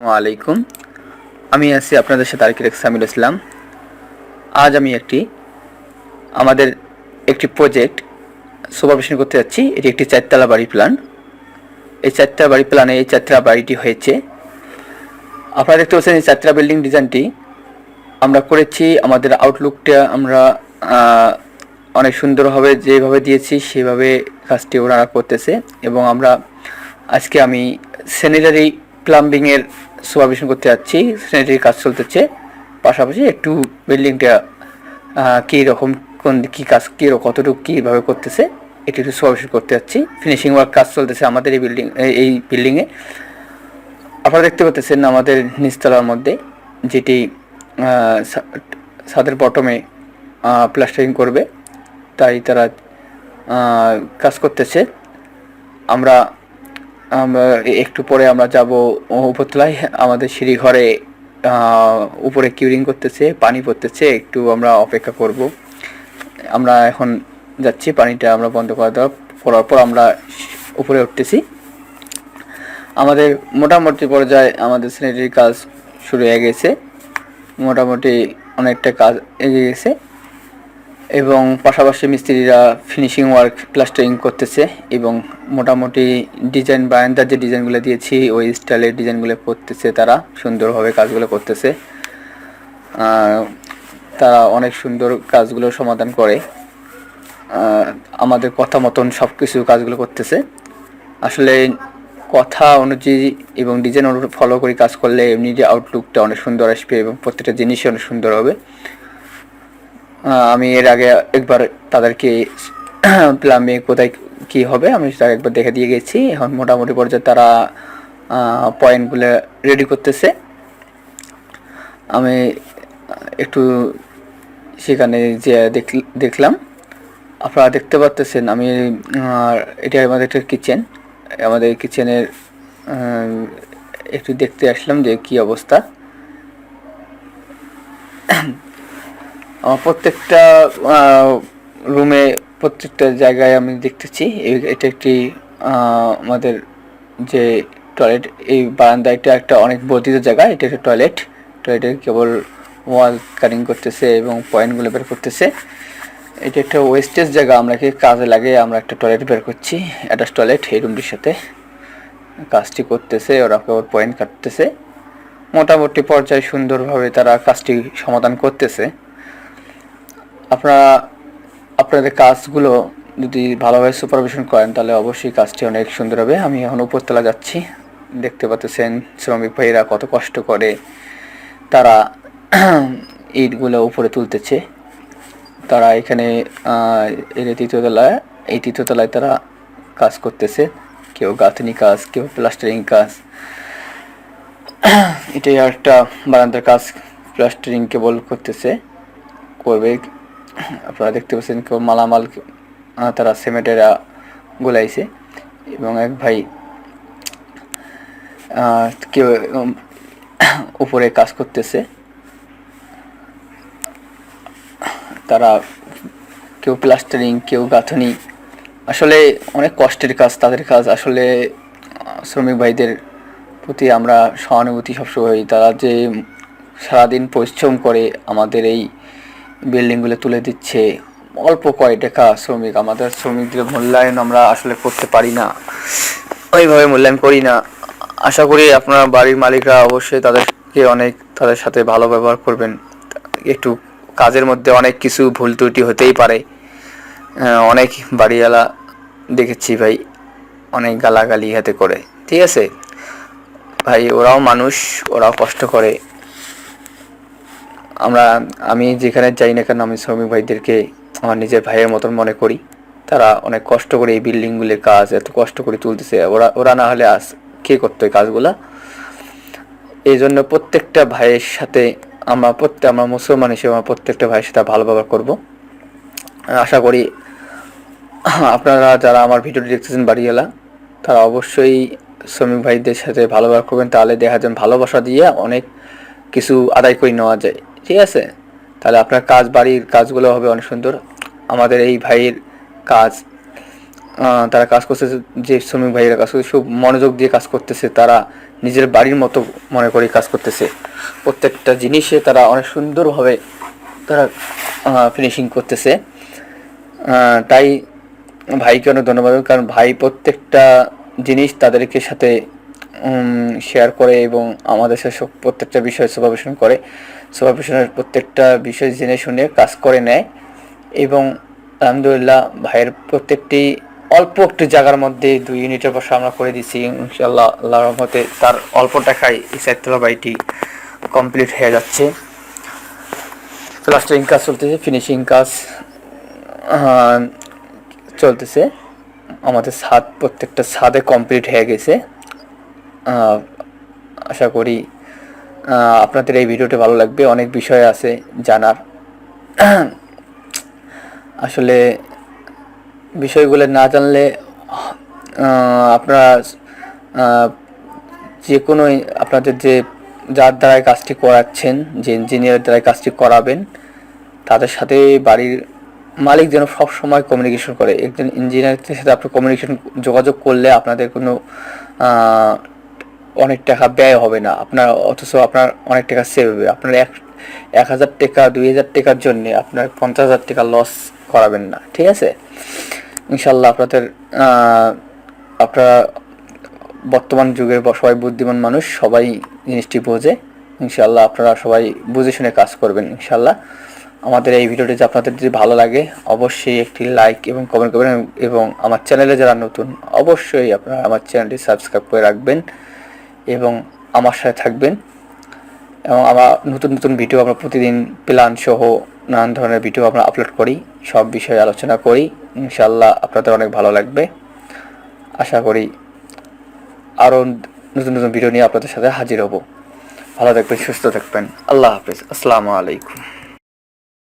আলাইকুম আমি আছি আপনাদের সাথে আরকিটেক্ট সামিল ইসলাম। আজ আমি একটি, আমাদের একটি প্রজেক্ট সুপারভিশন করতে যাচ্ছি। এটি একটি চারতলা বাড়ি প্ল্যান এই চারতলা বাড়ি প্ল্যানে এই চারতলা বাড়িটি হয়েছে। আপনারা দেখতে পাচ্ছেন এই চারতলা বিল্ডিং ডিজাইনটি আমরা করেছি, আমাদের আউটলুকটা আমরা অনেক সুন্দরভাবে যেভাবে দিয়েছি সেভাবে কাজটি ওনারা করতেছে। এবং আমরা, আজকে আমি স্যানিটারি প্লাম্বিংয়ের সুপারভিশন করতে যাচ্ছি স্যানিটারি কাজ চলতেছে। পাশাপাশি একটু বিল্ডিংটা কী রকম, কোন, কী কাজ কীরকম কতটুকু কীভাবে করতেছে এটি একটু সুপারভিশন করতে যাচ্ছি। ফিনিশিং ওয়ার্ক কাজ চলতেছে আমাদের এই বিল্ডিং এই বিল্ডিংয়ে আপনারা দেখতে পাচ্ছেন আমাদের নিচতলার মধ্যে, যেটি ছাদের বটমে প্লাস্টারিং করবে। তাই তারা কাজ করতেছে। আমরা আমরা একটু পরে আমরা যাব উপরতলায় আমাদের সিঁড়ি ঘরে উপরে কিউরিং করতেছে, পানি পড়তেছে, একটু আমরা অপেক্ষা করব। আমরা এখন যাচ্ছি, পানিটা আমরা বন্ধ করে দেওয়া করার পর আমরা উপরে উঠতেছি। আমাদের মোটামুটি পর্যায়ে আমাদের স্যানিটারি কাজ শুরু হয়ে গেছে। মোটামুটি অনেকটা কাজ এগিয়ে গেছে। এবং পাশাপাশি মিস্ত্রিরা ফিনিশিং ওয়ার্ক প্লাস্টারিং করতেছে এবং মোটামুটি ডিজাইন বারান্দার যে ডিজাইনগুলো দিয়েছি, ওই স্টাইলের ডিজাইনগুলো করতেছে তারা, সুন্দরভাবে কাজগুলো করতেছে। তারা অনেক সুন্দর কাজগুলো সমাধান করে। আমাদের কথা মতন সব কিছু কাজগুলো করতেছে। আসলে কথা অনুযায়ী এবং ডিজাইন ফলো করে কাজ করলে এমনি যে আউটলুকটা অনেক সুন্দর আসবে এবং প্রত্যেকটা জিনিসই অনেক সুন্দর হবে। আমি এর আগে একবার তাদেরকে প্লামে কোথায় কি হবে, আমি সেটা একবার দেখে দিয়ে গেছি। এখন মোটামুটি পর্যায়ে তারা পয়েন্টগুলো রেডি করতেছে। আমি একটু সেখানে যে দেখ- দেখলাম। আপনারা দেখতে পাচ্তেছেন আমি এটা আমাদের একটা কিচেন আমাদের কিচেনের একটু দেখতে আসলাম যে কি অবস্থা। প্রত্যেকটা রুমে প্রত্যেকটা জায়গায় আমি দেখতেছি। এটা একটি আমাদের যে টয়লেট এই বারান্দা এটা একটা অনেক বর্ধিত জায়গা। এটা একটা টয়লেট টয়লেটে কেবল ওয়াল কাটিং করতেছে এবং পয়েন্টগুলো বের করতেছে। এটা একটা ওয়েস্টেজ জায়গা। আমরা কি কাজে লাগে আমরা একটা টয়লেট বের করছি অ্যাটাচ টয়লেট এই রুমটির সাথে। কাজটি করতেছে, ওরা কেবল পয়েন্ট কাটতেছে। মোটামুটি পর্যায়ে সুন্দরভাবে তারা কাজটি সমাধান করতেছে। আপনারা আপনাদের কাজগুলো যদি ভালোভাবে সুপারভিশন করেন তাহলে অবশ্যই কাজটি অনেক সুন্দর হবে। আমি এখন উপরতলা যাচ্ছি। দেখতে পাচ্ছেন শ্রমিক ভাইয়েরা কত কষ্ট করে তারা ইটগুলো উপরে তুলতেছে। তারা এখানে আহ, এই যে এই তৃতীয় তলায় তারা কাজ করতেছে। কেউ গাঁথনি কাজ কেউ প্লাস্টারিং কাজ। এটাই আর একটা বারান্দার কাজ। প্লাস্টারিং কেবল করতেছে। করবে আপনারা দেখতে পাচ্ছেন কেউ মালামাল তারা সিমেন্টেরা গোলাইছে এবং এক ভাই কেউ উপরে কাজ করতেছে। তারা কেউ প্লাস্টারিং কেউ গাঁথনি। আসলে অনেক কষ্টের কাজ, তাদের কাজ। আসলে শ্রমিক ভাইদের প্রতি আমরা সহানুভূতি সবসময় তারা যে সারাদিন পরিশ্রম করে আমাদের এই বিল্ডিংগুলো তুলে দিচ্ছে। অল্প কয় টাকা শ্রমিক, আমাদের শ্রমিকদের মূল্যায়ন আমরা আসলে করতে পারি না। ওইভাবে মূল্যায়ন করি না। আশা করি আপনার বাড়ির মালিকরা অবশ্যই তাদেরকে অনেক তাদের সাথে ভালো ব্যবহার করবেন। একটু কাজের মধ্যে অনেক কিছু ভুল ত্রুটি হতেই পারে। অনেক বাড়িওয়ালা দেখেছি ভাই, অনেক গালাগালি হাতে করে। ঠিক আছে? ভাই, ওরাও মানুষ, ওরাও কষ্ট করে। আমরা, আমি যেখানে যাই না কেন, আমি শ্রমিক ভাইদেরকে, আমার নিজের ভাইয়ের মতন মনে করি। তারা অনেক কষ্ট করে এই বিল্ডিংগুলির কাজ, এত কষ্ট করে তুলতেছে। ওরা ওরা না হলে আজ কে করতো এই কাজগুলা? এই জন্য প্রত্যেকটা ভাইয়ের সাথে আমরা প্রত্যেক আমরা মুসলমান হিসেবে আমরা প্রত্যেকটা ভাইয়ের সাথে ভালো ব্যবহার করব। আশা করি আপনারা যারা আমার ভিডিওটি দেখতেছেন বাড়িওয়ালা, তারা অবশ্যই শ্রমিক ভাইদের সাথে ভালো ব্যবহার করবেন। তাহলে দেখা যাবে ভালোবাসা দিয়ে অনেক কিছু আদায় করে নেওয়া যায়। ঠিক আছে? তাহলে আপনার কাজ বাড়ির কাজগুলো হবে অনেক সুন্দর। আমাদের এই ভাইয়ের কাজ তারা কাজ করতেছে, যে শ্রমিক ভাইয়েরা কাজ করছে খুব মনোযোগ দিয়ে কাজ করতেছে, তারা নিজের বাড়ির মতো মনে করে কাজ করতেছে। প্রত্যেকটা জিনিসে তারা অনেক সুন্দরভাবে তারা ফিনিশিং করতেছে। তাই ভাইকে অনেক ধন্যবাদ, কারণ ভাই প্রত্যেকটা জিনিস তাদেরকে সাথে শেয়ার করে এবং আমাদের সাথে প্রত্যেকটা বিষয় সুপারভিশন করে। সুপারভিশনের প্রত্যেকটা বিষয় জেনে শুনে কাজ করে নেয় এবং আলহামদুলিল্লাহ ভাইয়ের প্রত্যেকটি অল্প একটু জায়গার মধ্যে দুই ইউনিটের বসে আমরা করে দিছি। ইনশাল্লাহ আল্লাহর রহমতে তার অল্প টাকায় এই চারতলা বাড়িটি কমপ্লিট হয়ে যাচ্ছে। প্লাস্টারিং কাজ চলতেছে ফিনিশিং কাজ চলতেছে। আমাদের ছাদ, প্রত্যেকটা ছাদে কমপ্লিট হয়ে গেছে। আশা করি আপনাদের এই ভিডিওটি ভালো লাগবে। অনেক বিষয় আছে জানার। আসলে বিষয়গুলো না জানলে আপনারা যে কোনো আপনাদের যে, যার দ্বারাই কাজটি করাচ্ছেন, যে ইঞ্জিনিয়ার দ্বারাই কাজটি করাবেন, তাদের সাথে বাড়ির মালিক যেন সব সময় কমিউনিকেশন করে। একজন ইঞ্জিনিয়ারের সাথে আপনি কমিউনিকেশন যোগাযোগ করলে আপনাদের কোনো অনেক টাকা ব্যয় হবে না। আপনার অথচ আপনার অনেক টাকা সেভ হবে। আপনার এক এক হাজার টাকা, দুই হাজার টাকার জন্য আপনার পঞ্চাশ হাজার টাকা লস করাবেন না, ঠিক আছে? ইনশাল্লাহ আপনাদের আপনারা বর্তমান যুগের সবাই বুদ্ধিমান মানুষ, সবাই জিনিসটি বোঝে। ইনশাল্লাহ আপনারা সবাই বুঝে শুনে কাজ করবেন ইনশাল্লাহ আমাদের এই ভিডিওটি যদি আপনাদের যদি ভালো লাগে, অবশ্যই একটি লাইক এবং কমেন্ট করবেন এবং আমার চ্যানেলে যারা নতুন, অবশ্যই আপনারা আমার চ্যানেলটি সাবস্ক্রাইব করে রাখবেন। এবং আমার সাথে থাকবেন। এবং আমার নতুন নতুন ভিডিও আমরা প্রতিদিন প্ল্যান সহ নানান ধরনের ভিডিও আমরা আপলোড করি, সব বিষয়ে আলোচনা করি। ইনশাল্লাহ আপনাদের অনেক ভালো লাগবে। আশা করি আরও নতুন নতুন ভিডিও নিয়ে আপনাদের সাথে হাজির হব। ভালো থাকবেন, সুস্থ থাকবেন। আল্লাহ হাফিজ। আসসালামু আলাইকুম।